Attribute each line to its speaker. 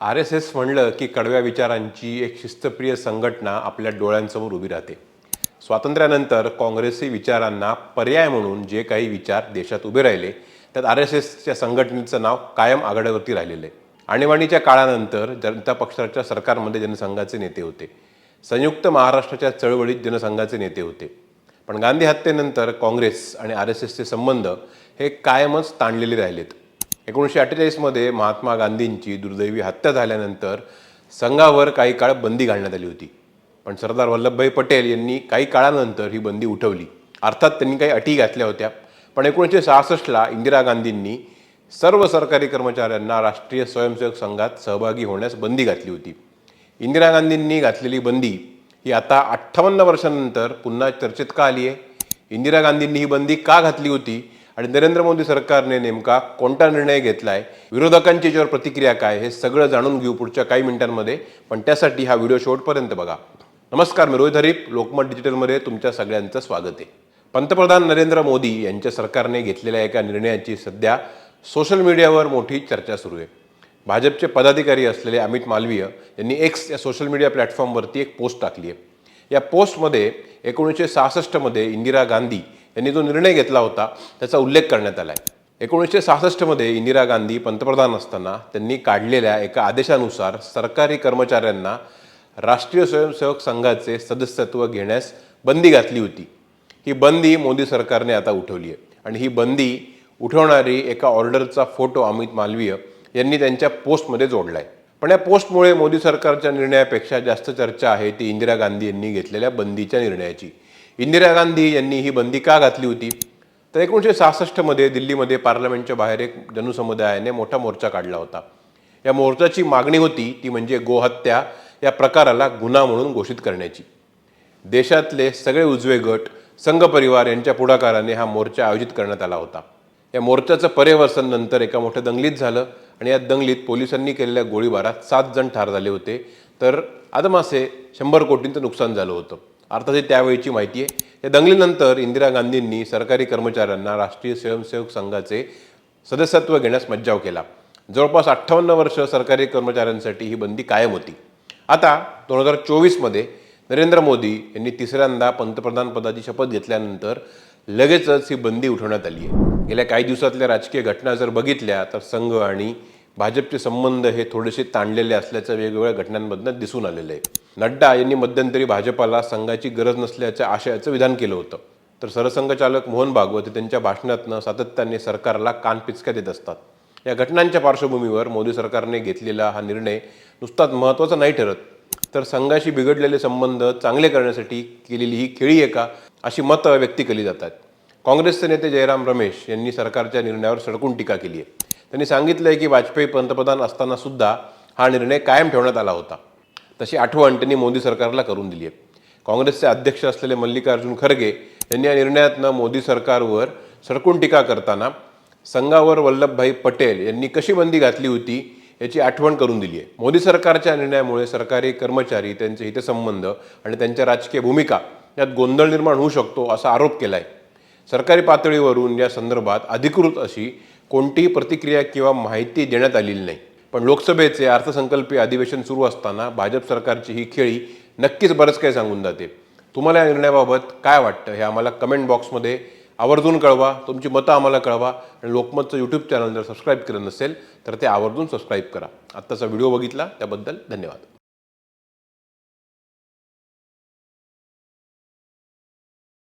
Speaker 1: R S S म्हणलं की कडव्या विचारांची एक शिस्तप्रिय संघटना आपल्या डोळ्यांसमोर उभी राहते. स्वातंत्र्यानंतर काँग्रेसी विचारांना पर्याय म्हणून जे काही विचार देशात उभे राहिले त्यात आर एस एसच्या संघटनेचं नाव कायम आघाड्यावरती राहिलेलं आहे. आणीबाणीच्या काळानंतर जनता पक्षाच्या सरकारमध्ये जनसंघाचे नेते होते. संयुक्त महाराष्ट्राच्या चळवळीत जनसंघाचे नेते होते. पण गांधी हत्येनंतर काँग्रेस आणि आर एस एसचे संबंध हे कायमच ताणलेले राहिलेत. एकोणीसशे अठ्ठेचाळीसमध्ये महात्मा गांधींची दुर्दैवी हत्या झाल्यानंतर संघावर काही काळ बंदी घालण्यात आली होती. पण सरदार वल्लभभाई पटेल यांनी काही काळानंतर ही बंदी उठवली. अर्थात त्यांनी काही अटी घातल्या होत्या. पण एकोणीसशे सहासष्टला इंदिरा गांधींनी सर्व सरकारी कर्मचाऱ्यांना राष्ट्रीय स्वयंसेवक संघात सहभागी होण्यास बंदी घातली होती. इंदिरा गांधींनी घातलेली बंदी ही आता अठ्ठावन्न वर्षानंतर पुन्हा चर्चेत का आली आहे इंदिरा गांधींनी ही बंदी का घातली होती? आणि नरेंद्र मोदी सरकारने नेमका कोणता निर्णय घेतला आहे विरोधकांची याच्यावर प्रतिक्रिया काय हे सगळं जाणून घेऊ पुढच्या काही मिनिटांमध्ये. पण त्यासाठी हा व्हिडिओ शेवटपर्यंत बघा. नमस्कार मी रोहित हरीप लोकमत डिजिटलमध्ये तुमच्या सगळ्यांचं स्वागत आहे. पंतप्रधान नरेंद्र मोदी यांच्या सरकारने घेतलेल्या एका निर्णयाची सध्या सोशल मीडियावर मोठी चर्चा सुरू आहे. भाजपचे पदाधिकारी असलेले अमित मालवीय यांनी एक्स या सोशल मीडिया प्लॅटफॉर्मवरती एक पोस्ट टाकली आहे. या पोस्टमध्ये एकोणीसशे सहासष्टमध्ये इंदिरा गांधी यांनी जो निर्णय घेतला होता त्याचा उल्लेख करण्यात आला आहे एकोणीसशे सहासष्टमध्ये इंदिरा गांधी पंतप्रधान असताना त्यांनी काढलेल्या एका आदेशानुसार सरकारी कर्मचाऱ्यांना राष्ट्रीय स्वयंसेवक संघाचे सदस्यत्व घेण्यास बंदी घातली होती. ही बंदी मोदी सरकारने आता उठवली आहे. आणि ही बंदी उठवणारी एका ऑर्डरचा फोटो अमित मालवीय यांनी त्यांच्या पोस्टमध्ये जोडला आहे पण या पोस्टमुळे मोदी सरकारच्या निर्णयापेक्षा जास्त चर्चा आहे ती इंदिरा गांधी यांनी घेतलेल्या बंदीच्या निर्णयाची. इंदिरा गांधी यांनी ही बंदी का घातली होती? तर एकोणीसशे सहासष्टमध्ये दिल्लीमध्ये पार्लमेंटच्या बाहेर एक जनसमुदायाने मोठा मोर्चा काढला होता. या मोर्चाची मागणी होती ती म्हणजे गोहत्या या प्रकाराला गुन्हा म्हणून घोषित करण्याची. देशातले सगळे उजवे गट संघ परिवार यांच्या पुढाकाराने हा मोर्चा आयोजित करण्यात आला होता. या मोर्चाचं पर्यवसन नंतर एका मोठ्या दंगलीत झालं आणि या दंगलीत पोलिसांनी केलेल्या गोळीबारात सात जण ठार झाले होते. तर आदमासे शंभर कोटींचं नुकसान झालं होतं. अर्थात ही त्यावेळीची माहिती आहे. या दंगलीनंतर इंदिरा गांधींनी सरकारी कर्मचाऱ्यांना राष्ट्रीय स्वयंसेवक संघाचे सदस्यत्व घेण्यास मज्जाव केला. जवळपास अठ्ठावन्न वर्ष सरकारी कर्मचाऱ्यांसाठी ही बंदी कायम होती. आता दोन हजार चोवीसमध्ये नरेंद्र मोदी यांनी तिसऱ्यांदा पंतप्रधानपदाची शपथ घेतल्यानंतर लगेचच ही बंदी उठवण्यात आली आहे. गेल्या काही दिवसातल्या राजकीय घटना जर बघितल्या तर संघ आणि भाजपचे संबंध हे थोडेसे ताणलेले असल्याचं वेगवेगळ्या घटनांमधनं दिसून आलेलं आहे. नड्डा यांनी मध्यंतरी भाजपाला संघाची गरज नसल्याच्या आशयाचं विधान केलं होतं. तर सरसंघचालक मोहन भागवत हे त्यांच्या भाषणातनं सातत्याने सरकारला कानपिचक्या देत असतात. या घटनांच्या पार्श्वभूमीवर मोदी सरकारने घेतलेला हा निर्णय नुसताच महत्त्वाचा नाही ठरत. तर संघाशी बिघडलेले संबंध चांगले करण्यासाठी केलेली ही खेळी आहे का अशी मतं व्यक्त केली जातात. काँग्रेसचे नेते जयराम रमेश यांनी सरकारच्या निर्णयावर सडकून टीका केली आहे. त्यांनी सांगितलं आहे की वाजपेयी पंतप्रधान असताना सुद्धा हा निर्णय कायम ठेवण्यात आला होता. तशी आठवण त्यांनी मोदी सरकारला करून दिली आहे. काँग्रेसचे अध्यक्ष असलेले मल्लिकार्जुन खरगे यांनी या निर्णयातनं मोदी सरकारवर सडकून टीका करताना संघावर वल्लभभाई पटेल यांनी कशी बंदी घातली होती याची आठवण करून दिली आहे. मोदी सरकारच्या निर्णयामुळे सरकारी कर्मचारी त्यांचे हितसंबंध आणि त्यांच्या राजकीय भूमिका यात गोंधळ निर्माण होऊ शकतो असा आरोप केला आहे सरकारी पातळीवरून या संदर्भात अधिकृत अशी कोणतीही प्रतिक्रिया किंवा माहिती देण्यात आलेली नाही. पण लोकसभेचे अर्थसंकल्पीय अधिवेशन सुरू असताना भाजप सरकारची ही खेळी नक्कीच बरंच काही सांगून जाते. तुम्हाला या निर्णयाबाबत काय वाटतं हे आम्हाला कमेंट बॉक्समध्ये आवर्जून कळवा तुमची मतं आम्हाला कळवा आणि लोकमतचं यूट्यूब चॅनल जर सबस्क्राईब केलं नसेल तर ते आवर्जून सबस्क्राईब करा. आत्ताचा व्हिडिओ बघितला त्याबद्दल धन्यवाद.